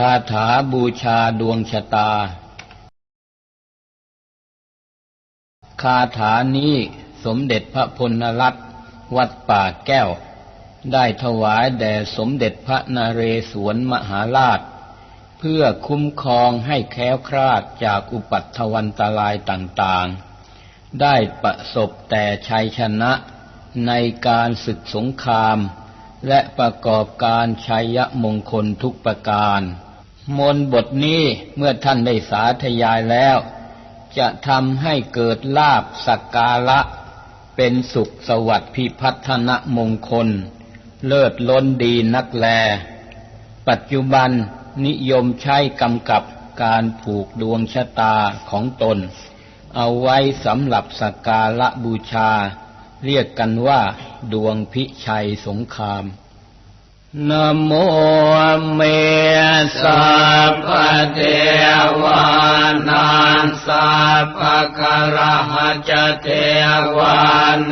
คาถาบูชาดวงชะตา คาถานี้สมเด็จพระพลรัตน์วัดป่าแก้ว ได้ถวายแด่สมเด็จพระนเรศวรมหาราช เพื่อคุ้มครองให้แคล้วคลาดจากอุปัตถวันตรายต่างๆ ได้ประสบแต่ชัยชนะในการศึกสงครามและประกอบการชัยมงคลทุกประการ มนบทนี้เมื่อท่านได้สาธยายแล้ว จะทำให้เกิดลาบสักการะ เป็นสุขสวัสดิ์พิพัฒนมงคล เลิศล้นดีนักแล ปัจจุบันนิยมใช้กำกับการผูกดวงชะตาของตน เอาไว้สำหรับสักการะบูชา เรียกกันว่าดวงพิชัยสงคราม นโมเมสัพพเทวานันสัพพะคาระหะจเทวา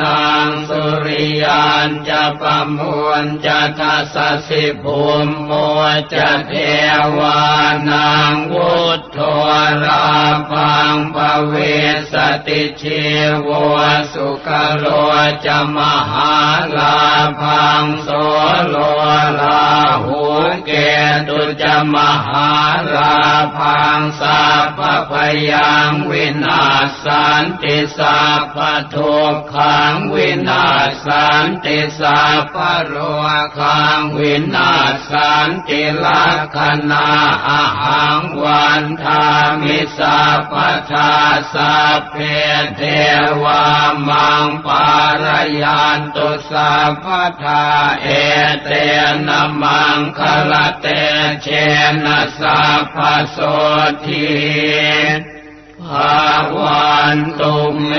นังสุริยันจะปะมวนจะทัสสิภูมิโมจะเทวานังวุฒโท ราปังภเวสติชีวสุขโลจะมหาลาพังโสโลลาหู เกตุจะมหาลาพังสัพพพยังวินาศสันติสัพพทุกขังวินาศสันติสัพพโรขังวินาศสันติลักขณาอาหังวันทามิสัพพทาสัพเพเทวามังปารยันตุสัพพทาเอเตนะมังคลเตเชนะสัพพโสทีภาวันตุเม